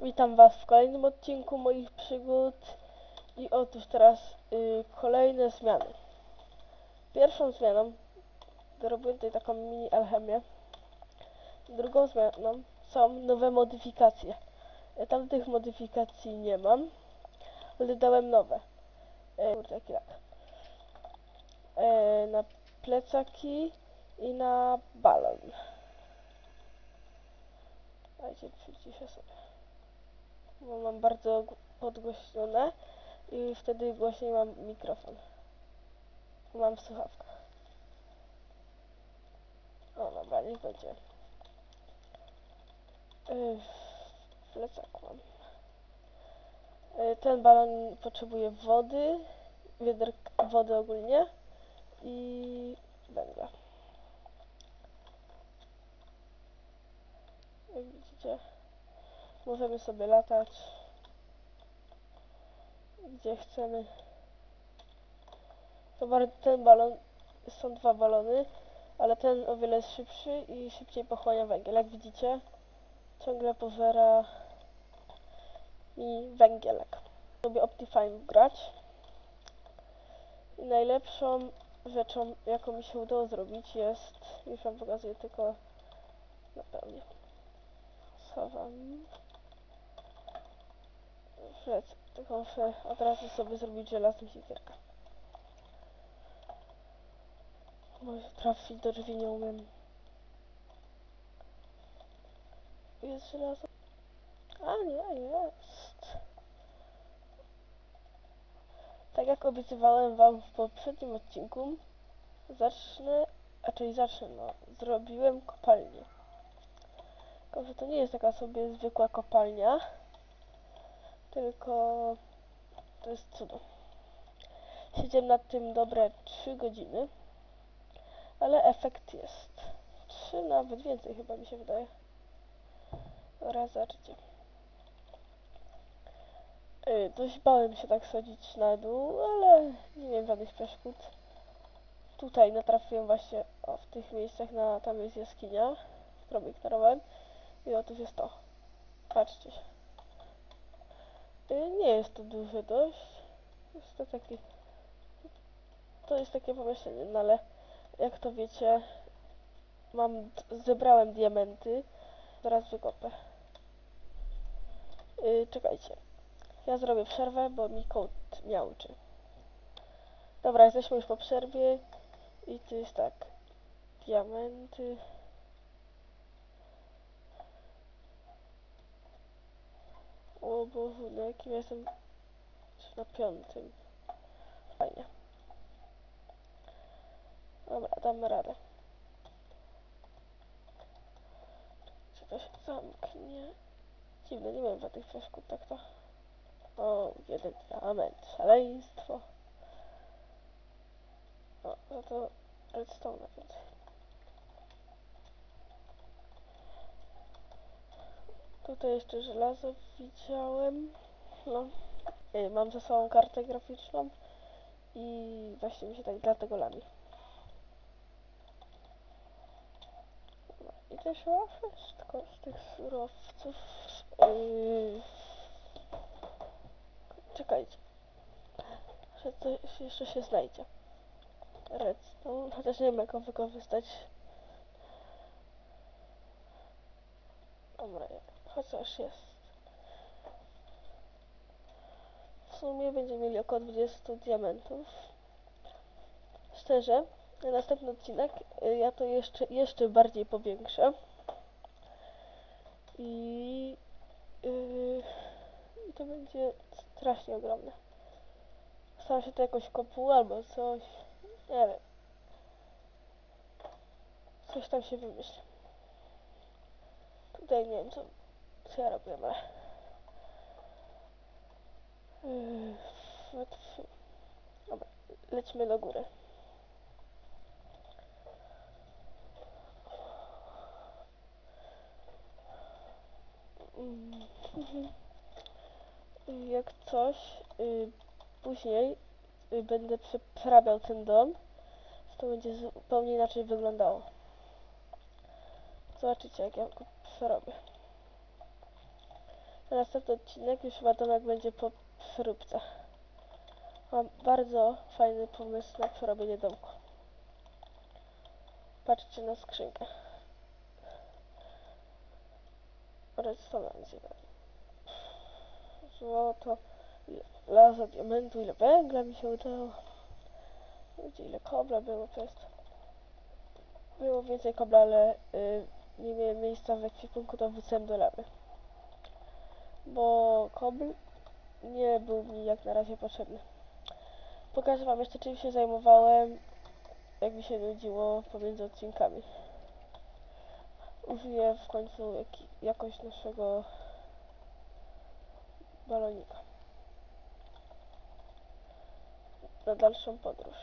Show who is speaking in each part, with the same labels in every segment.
Speaker 1: Witam Was w kolejnym odcinku moich przygód i otóż teraz y, kolejne zmiany. Pierwszą zmianą zrobiłem tutaj taką mini alchemię. Drugą zmianą są nowe modyfikacje. Y, Tamtych modyfikacji nie mam, ale dałem nowe. Y, kurde, jaki. Y, na plecaki i na balon. Dajcie przyciszę sobie bo mam bardzo podgłośnione i wtedy głośniej mam mikrofon. Mam w słuchawkach. O, dobra, niech będzie. Yy, w plecaku mam. Yy, ten balon potrzebuje wody, wiaderk wody ogólnie i węgla. Jak widzicie, możemy sobie latać gdzie chcemy. To ten balon, są dwa balony, ale ten o wiele szybszy i szybciej pochłania węgiel. Jak widzicie, ciągle pożera mi węgielek. Lubię Optifine grać. I najlepszą rzeczą, jaką mi się udało zrobić jest, już wam pokazuję tylko na pełni. Schowam. Lecę. Tylko muszę od razu sobie zrobić żelazną siekierkę. Może trafić do drzwi nie umiem. Jest żelazo? A nie, jest. Tak jak obiecywałem wam w poprzednim odcinku, zacznę, a czyli zacznę, no, zrobiłem kopalnię. Tylko, że to nie jest taka sobie zwykła kopalnia, tylko to jest cudo. Siedziałem nad tym dobre 3 godziny, ale efekt jest. 3 nawet więcej chyba mi się wydaje. Raz zobaczycie. Yy, dość bałem się tak schodzić na dół, ale nie miałem żadnych przeszkód. Tutaj natrafiłem właśnie o, w tych miejscach na tam jest jaskinia, którą ignorowałem. I otóż jest to. Patrzcie się. Y, Nie jest to duży dość. Jest to taki. To jest takie pomieszczenie, no ale jak to wiecie, mam. zebrałem diamenty. Zaraz wykopę. Yy, czekajcie. Ja zrobię przerwę, bo mi kot miauczy. Dobra, jesteśmy już po przerwie. I to jest tak. Diamenty. O Boże, na jakim ja jestem? Na piątym. Fajnie. Dobra, damy radę. Czy to się zamknie? Dziwne, nie miałem żadnych przeszkód, tak to. O, jeden diament, szaleństwo. O, za to redstone więcej. Tutaj jeszcze żelazo widziałem. No. Ej, Mam ze sobą kartę graficzną i właśnie mi się tak dlatego lami. Dobra, I też chyba wszystko z tych surowców. Yy... Czekajcie. Że coś jeszcze się znajdzie. Redstone, chociaż nie wiem jak go wykorzystać. Dobra, chociaż jest. W sumie będziemy mieli około 20 diamentów. Szczerze, na następny odcinek y, ja to jeszcze, jeszcze bardziej powiększę. I, yy, to będzie strasznie ogromne. Staram się to jakoś kopuł albo coś. Nie wiem. Coś tam się wymyśli. Tutaj nie wiem co, co. Yy, f- Dobra, lecimy do góry. Mm, Jak coś, y, później y, będę prze- przerabiał ten dom, to będzie zupełnie inaczej wyglądało. Zobaczycie jak ja go przerobię. Następny odcinek już chyba domek będzie po przeróbce. Mam bardzo fajny pomysł na przerobienie domku. Patrzcie na skrzynkę. Redstone Złoto. Ile Laza diamentu, ile węgla mi się udało. Gdzie ile kobla było, to. Było więcej kobla, ale y, nie miałem miejsca w ekwipunku, to wrzucałem do lawy. Bo kobl nie był mi jak na razie potrzebny. Pokażę wam jeszcze czym się zajmowałem, jak mi się nudziło pomiędzy odcinkami. Użyję w końcu jaki, jakoś naszego balonika. Na dalszą podróż.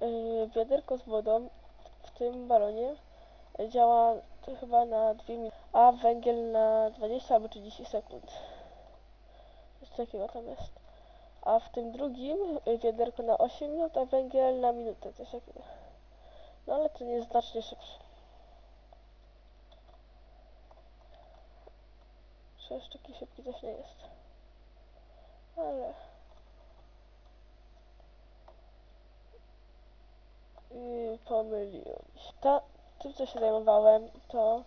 Speaker 1: Yy, wiaderko z wodą w tym balonie działa to chyba na 2 minuty, a węgiel na 20 albo 30 sekund. Coś takiego tam jest. A w tym drugim y, wiaderko na 8 minut, a węgiel na minutę, coś takiego. No ale ten jest znacznie szybszy. 6 taki szybki też nie jest. Ale... Yy, pomyliłem się. Ta, tym co się zajmowałem, to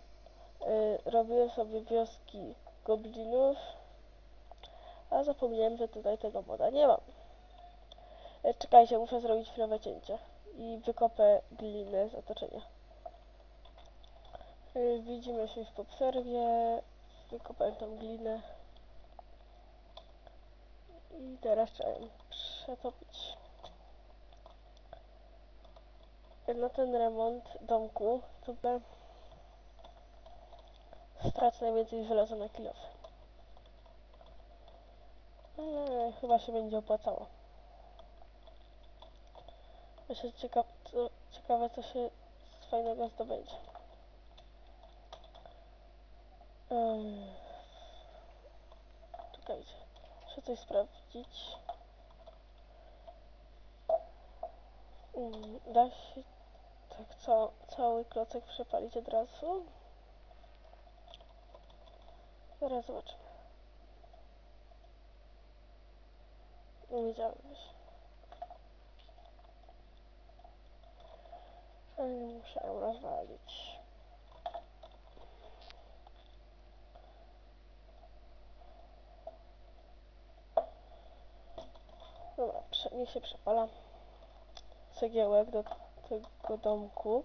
Speaker 1: yy, robiłem sobie wioski goblinów, a zapomniałem, że tutaj tego moda nie mam. Yy, czekajcie, muszę zrobić chwilowe cięcie i wykopę glinę z otoczenia. Yy, widzimy się już po przerwie. Wykopałem tą glinę. I teraz trzeba ją przetopić. Na ten remont domku to stracę najwięcej żelaza na kilof. Ale chyba się będzie opłacało. Jeszcze ciekaw, co, ciekawe co się z fajnego zdobędzie. Um, czekajcie, muszę coś sprawdzić. Um, da się tak ca cały klocek przepalić od razu? Zaraz zobaczymy. Nie wiedziałem się. Ale ją rozwalić. Dobra, niech się przepala cegiełek do tego domku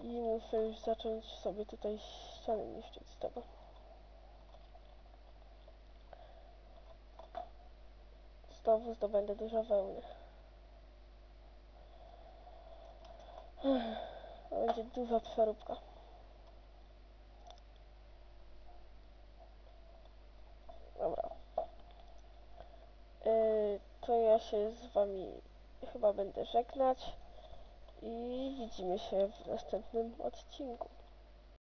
Speaker 1: i muszę już zacząć sobie tutaj ściany niszczyć z tego. Znowu zdobędę dużo wełny. To będzie duża przeróbka. Dobra. Yy, to ja się z wami chyba będę żegnać i widzimy się w następnym odcinku.